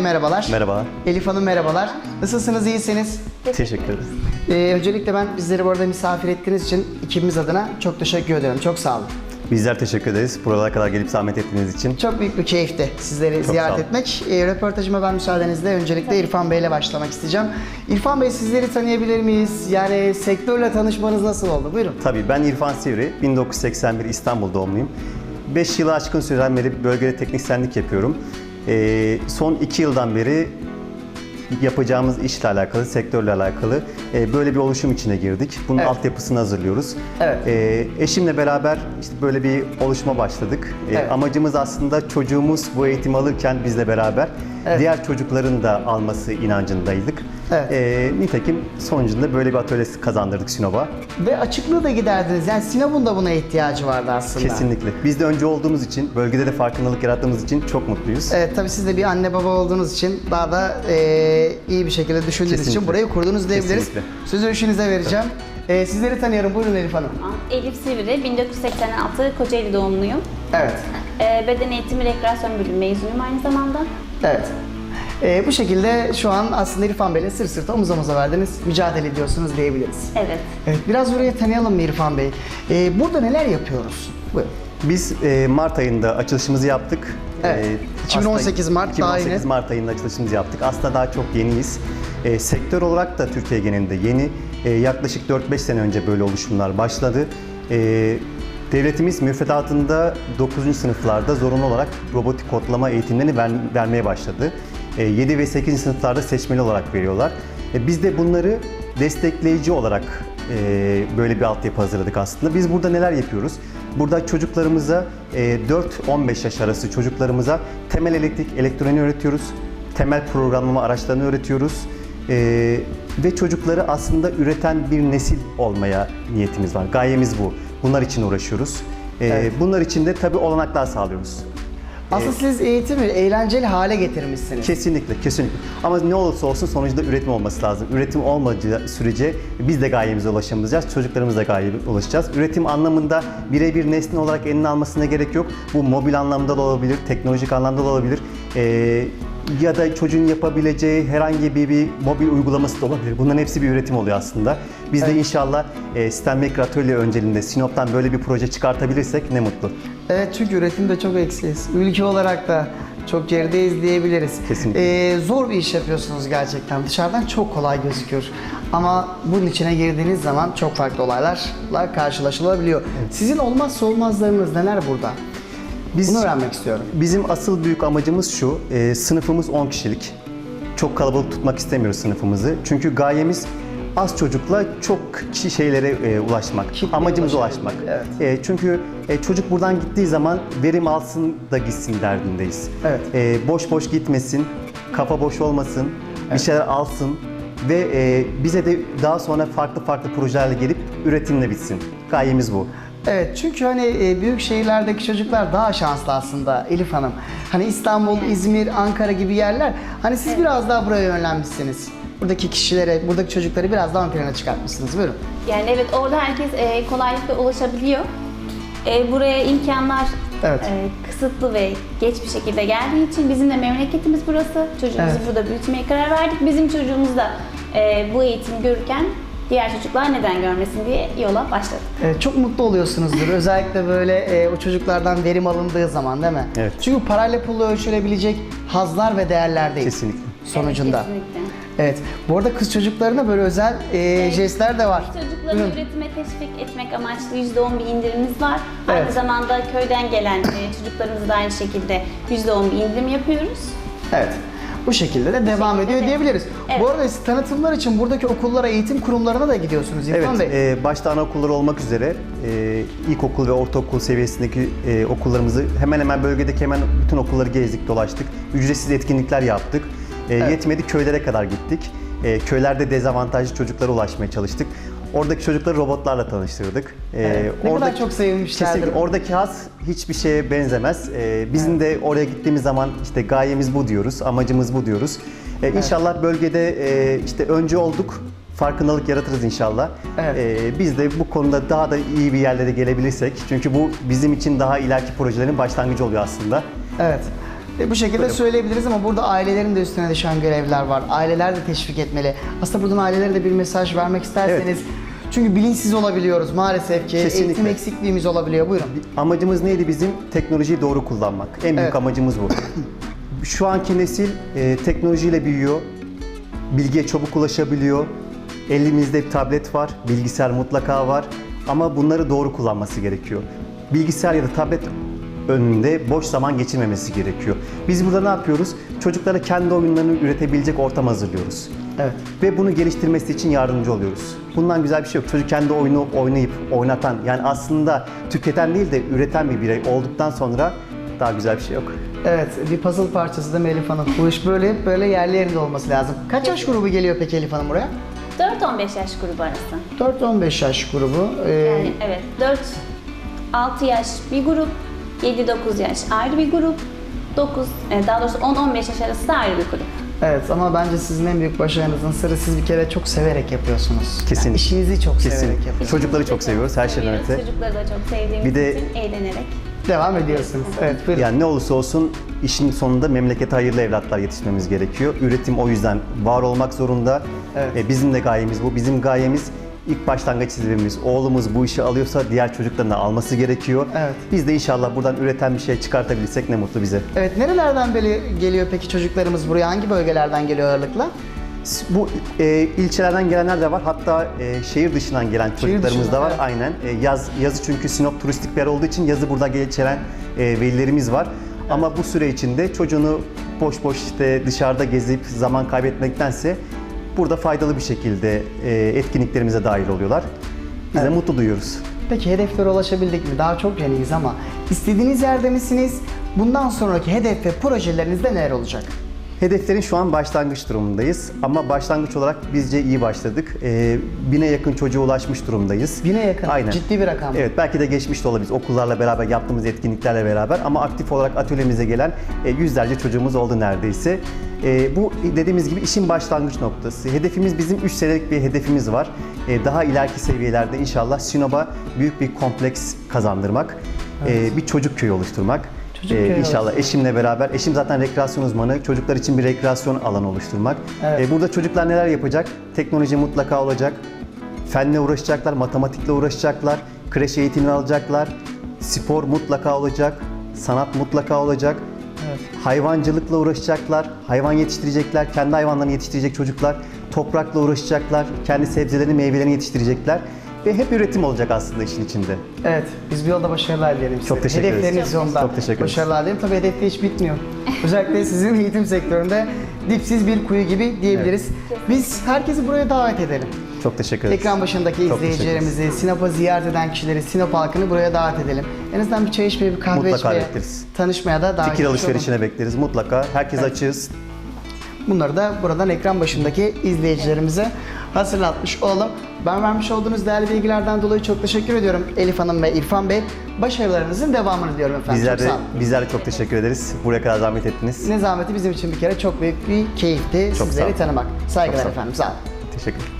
Bey merhabalar. Merhaba. Elif Hanım merhabalar. Nasılsınız, iyisiniz? Teşekkür ederiz. Ee, öncelikle ben bizleri burada misafir ettiğiniz için ikimiz adına çok teşekkür ediyorum. Çok sağ olun. Bizler teşekkür ederiz. Buralara kadar gelip zahmet ettiğiniz için. Çok büyük bir keyifti sizleri Çok ziyaret etmek. Ee, röportajıma ben müsaadenizle öncelikle İrfan Bey ile başlamak isteyeceğim. İrfan Bey sizleri tanıyabilir miyiz? Yani sektörle tanışmanız nasıl oldu? Buyurun. Tabii ben İrfan Sivri, 1981 İstanbul doğumluyum. 5 yılı aşkın süreden beri bölgede teknisyenlik yapıyorum. Ee, son 2 yıldan beri yapacağımız işle alakalı, sektörle alakalı e, böyle bir oluşum içine girdik. Bunun Evet. altyapısını hazırlıyoruz. Evet. Ee, eşimle beraber işte böyle bir oluşuma başladık. Ee, Evet. Amacımız aslında çocuğumuz bu eğitimi alırken bizle beraber Evet. diğer çocukların da alması inancındaydık. Evet. Ee, nitekim sonucunda böyle bir atölye kazandırdık Sinop'a. Ve açıklığı da giderdiniz. Yani Sinop'un da buna ihtiyacı vardı aslında. Kesinlikle. Biz de önce olduğumuz için, bölgede de farkındalık yarattığımız için çok mutluyuz. Evet tabii siz de bir anne baba olduğunuz için daha da e, iyi bir şekilde düşündüğünüz için Kesinlikle. burayı kurdunuz diyebiliriz. Kesinlikle. Sözü işinize vereceğim. E, sizleri tanıyorum. Buyurun Elif Hanım. Elif Sivri, 1986 Kocaeli doğumluyum. Evet. Ee, Beden eğitimi rekreasyon bölümü mezunuyum aynı zamanda. Evet. E, bu şekilde şu an aslında İrfan Bey'le sırt sırta omuz omuza verdiniz. Mücadele ediyorsunuz diyebiliriz. Evet. Evet, biraz burayı tanıyalım mı İrfan Bey? E, burada neler yapıyoruz? Buyurun. Biz e, Mart ayında açılışımızı yaptık. Evet. E, 2018 aslında Mart daha 2018 yeni. Mart ayında açılışımızı yaptık. Aslında daha çok yeniyiz. E, sektör olarak da Türkiye genelinde yeni. E, yaklaşık 4-5 sene önce böyle oluşumlar başladı. E, devletimiz müfredatında 9. sınıflarda zorunlu olarak robotik kodlama eğitimlerini ver- vermeye başladı. E, 7 ve 8. sınıflarda seçmeli olarak veriyorlar. E, biz de bunları destekleyici olarak e, böyle bir altyapı hazırladık aslında. Biz burada neler yapıyoruz? Burada çocuklarımıza e, 4-15 yaş arası çocuklarımıza temel elektrik, elektroniği öğretiyoruz. Temel programlama araçlarını öğretiyoruz. E, ve çocukları aslında üreten bir nesil olmaya niyetimiz var. Gayemiz bu. Bunlar için uğraşıyoruz. E, Evet. Bunlar için de tabii olanaklar sağlıyoruz. Aslında siz eğitimi eğlenceli hale getirmişsiniz. Kesinlikle, kesinlikle. Ama ne olursa olsun sonucunda üretim olması lazım. Üretim olmadığı sürece biz de gayemize ulaşamayacağız, çocuklarımız da gayeye ulaşacağız. Üretim anlamında birebir nesne olarak eline almasına gerek yok. Bu mobil anlamda da olabilir, teknolojik anlamda da olabilir. Ee, ya da çocuğun yapabileceği herhangi bir, bir mobil uygulaması da olabilir. Bunların hepsi bir üretim oluyor aslında. Biz de inşallah e, STEM Maker Atölye önceliğinde Sinop'tan böyle bir proje çıkartabilirsek ne mutlu. Evet çünkü üretimde çok eksiyiz. Ülke olarak da çok gerideyiz diyebiliriz. Kesinlikle. Ee, zor bir iş yapıyorsunuz gerçekten. Dışarıdan çok kolay gözüküyor. Ama bunun içine girdiğiniz zaman çok farklı olaylarla karşılaşılabiliyor. Sizin olmazsa olmazlarınız neler burada? Biz- Bunu öğrenmek istiyorum. Bizim asıl büyük amacımız şu, e, sınıfımız 10 kişilik. Çok kalabalık tutmak istemiyoruz sınıfımızı. Çünkü gayemiz az çocukla çok kişi şeylere e, ulaşmak. Kitleye Amacımız ulaşabilmek, ulaşmak. evet. E, çünkü e, çocuk buradan gittiği zaman verim alsın da gitsin derdindeyiz. Evet. E, boş boş gitmesin, kafa boş olmasın, bir şeyler alsın ve e, bize de daha sonra farklı farklı projelerle gelip üretimle bitsin. Gayemiz bu. Evet çünkü hani e, büyük şehirlerdeki çocuklar daha şanslı aslında Elif Hanım. Hani İstanbul, İzmir, Ankara gibi yerler. Hani siz biraz daha buraya yönlenmişsiniz. Buradaki kişilere, buradaki çocukları biraz daha ön plana çıkartmışsınız. Buyurun. Yani evet orada herkes e, kolaylıkla ulaşabiliyor. E, buraya imkanlar Evet. e, kısıtlı ve geç bir şekilde geldiği için bizim de memleketimiz burası. Çocuğumuzu Evet. burada büyütmeye karar verdik. Bizim çocuğumuz da e, bu eğitimi görürken diğer çocuklar neden görmesin diye yola başladık. Ee, çok mutlu oluyorsunuzdur. Özellikle böyle e, o çocuklardan verim alındığı zaman değil mi? Evet. Çünkü parayla pulla ölçülebilecek hazlar ve değerler değil. Kesinlikle. Sonucunda. Evet, kesinlikle. Evet. Bu arada kız çocuklarına böyle özel e, jestler de var. Çocukları Buyurun. üretime teşvik etmek amaçlı %10 bir indirimimiz var. Aynı Evet. zamanda köyden gelen e, çocuklarımıza da aynı şekilde %10 bir indirim yapıyoruz. Evet. Bu şekilde de devam şekilde ediyor de- diyebiliriz. Evet. Bu arada siz tanıtımlar için buradaki okullara, eğitim kurumlarına da gidiyorsunuz İrfan Evet, Bey. e, başta anaokulları olmak üzere e, ilkokul ve ortaokul seviyesindeki e, okullarımızı hemen hemen bölgedeki hemen bütün okulları gezdik, dolaştık. Ücretsiz etkinlikler yaptık. E, Yetmedi köylere kadar gittik. E, köylerde dezavantajlı çocuklara ulaşmaya çalıştık. Oradaki çocukları robotlarla tanıştırdık. E, Evet, ne kadar oradaki- çok sevmişlerdir. Kesinlikle. Oradaki haz hiçbir şeye benzemez. E, bizim de oraya gittiğimiz zaman işte gayemiz bu diyoruz, amacımız bu diyoruz. E, İnşallah bölgede e, işte önce olduk, farkındalık yaratırız inşallah. Evet. E, biz de bu konuda daha da iyi bir yerlere gelebilirsek, çünkü bu bizim için daha ileriki projelerin başlangıcı oluyor aslında. Evet. E, bu şekilde söyleyebiliriz ama burada ailelerin de üstüne düşen görevler var. Aileler de teşvik etmeli. Aslında buradan ailelere de bir mesaj vermek isterseniz. Çünkü bilinçsiz olabiliyoruz maalesef ki. Kesinlikle. Eğitim eksikliğimiz olabiliyor. Buyurun. Amacımız neydi bizim? Teknolojiyi doğru kullanmak. En büyük Evet. amacımız bu. Şu anki nesil e, teknolojiyle büyüyor. Bilgiye çabuk ulaşabiliyor. Elimizde bir tablet var, bilgisayar mutlaka var. Ama bunları doğru kullanması gerekiyor. Bilgisayar ya da tablet önünde boş zaman geçirmemesi gerekiyor. Biz burada ne yapıyoruz? Çocuklara kendi oyunlarını üretebilecek ortam hazırlıyoruz. Evet. Ve bunu geliştirmesi için yardımcı oluyoruz. Bundan güzel bir şey yok. Çocuk kendi oyunu oynayıp oynatan, yani aslında tüketen değil de üreten bir birey olduktan sonra daha güzel bir şey yok. Evet, bir puzzle parçası mi Elif Hanım? Bu iş böyle hep böyle yerli yerinde olması lazım. Kaç yaş grubu geliyor peki Elif Hanım buraya? 4-15 yaş grubu arası. 4-15 yaş grubu. Ee, Yani evet 4-6 yaş bir grup, 7-9 yaş ayrı bir grup, 9, e, daha doğrusu 10-15 yaş arası da ayrı bir grup. Evet ama bence sizin en büyük başarınızın sırrı siz bir kere çok severek yapıyorsunuz. Kesinlikle. Yani işinizi çok Kesin. severek yapıyorsunuz. Çocukları çok seviyoruz her şeyden öte. Çocukları da çok sevdiğimiz Bir de- için eğlenerek. Devam ediyorsunuz. Evet, buyurun. Yani ne olursa olsun işin sonunda memlekete hayırlı evlatlar yetişmemiz gerekiyor. Üretim o yüzden var olmak zorunda. Evet. E, bizim de gayemiz bu. Bizim gayemiz ilk başlangıç çizimimiz. Oğlumuz bu işi alıyorsa diğer çocukların da alması gerekiyor. Evet. Biz de inşallah buradan üreten bir şey çıkartabilirsek ne mutlu bize. Evet, nerelerden beri geliyor peki çocuklarımız buraya? Hangi bölgelerden geliyor ağırlıkla? Bu e, ilçelerden gelenler de var. Hatta e, şehir dışından gelen çocuklarımız dışından, da var. evet. Aynen. E, yaz yazı çünkü Sinop turistik bir yer olduğu için yazı burada geçiren e, velilerimiz var. Ama bu süre içinde çocuğunu boş boş işte dışarıda gezip zaman kaybetmektense burada faydalı bir şekilde e, etkinliklerimize dahil oluyorlar. Biz de Evet. mutlu duyuyoruz. Peki hedeflere ulaşabildik mi? Daha çok yeniyiz ama istediğiniz yerde misiniz? Bundan sonraki hedef ve projelerinizde neler olacak? Hedeflerin şu an başlangıç durumundayız ama başlangıç olarak bizce iyi başladık. Ee, bine yakın çocuğa ulaşmış durumdayız. Bine yakın. Aynen. Ciddi bir rakam. Evet belki de geçmiş de olabilir okullarla beraber yaptığımız etkinliklerle beraber ama aktif olarak atölyemize gelen e, yüzlerce çocuğumuz oldu neredeyse. E, bu dediğimiz gibi işin başlangıç noktası. Hedefimiz bizim 3 senelik bir hedefimiz var. E, daha ileriki seviyelerde inşallah Sinop'a büyük bir kompleks kazandırmak, e, bir çocuk köyü oluşturmak. Çocuk köyü inşallah eşimle beraber, eşim zaten rekreasyon uzmanı, çocuklar için bir rekreasyon alanı oluşturmak. Evet. Ee, burada çocuklar neler yapacak? Teknoloji mutlaka olacak, fenle uğraşacaklar, matematikle uğraşacaklar, kreş eğitimi alacaklar, spor mutlaka olacak, sanat mutlaka olacak. Evet. Hayvancılıkla uğraşacaklar, hayvan yetiştirecekler, kendi hayvanlarını yetiştirecek çocuklar, toprakla uğraşacaklar, kendi sebzelerini, meyvelerini yetiştirecekler ve hep üretim olacak aslında işin içinde. Evet, biz bir yolda başarılar dilerim size. Çok teşekkür ederiz. Hedefleriniz yolda. çok teşekkür ederiz. Başarılar dilerim. Tabii hedef de hiç bitmiyor. Özellikle sizin eğitim sektöründe dipsiz bir kuyu gibi diyebiliriz. Biz herkesi buraya davet edelim. Çok teşekkür ederiz. Ekran başındaki Çok izleyicilerimizi, Sinop'a ziyaret eden kişileri, Sinop halkını buraya davet edelim. En azından bir çay içmeye, bir kahve Mutlaka içmeye, bekleriz. tanışmaya da davet Fikir etmiş olalım. alışverişine bekleriz mutlaka. Herkes açığız. Bunları da buradan ekran başındaki izleyicilerimize hatırlatmış olalım. Ben vermiş olduğunuz değerli bilgilerden dolayı çok teşekkür ediyorum Elif Hanım ve İrfan Bey. Başarılarınızın devamını diliyorum efendim. Bizler çok de, sağ olun. bizler de çok teşekkür ederiz. Buraya kadar zahmet ettiniz. Ne zahmeti bizim için bir kere çok büyük bir keyifti Çok sizleri tanımak. Saygılar Çok efendim. Sağ olun. Teşekkür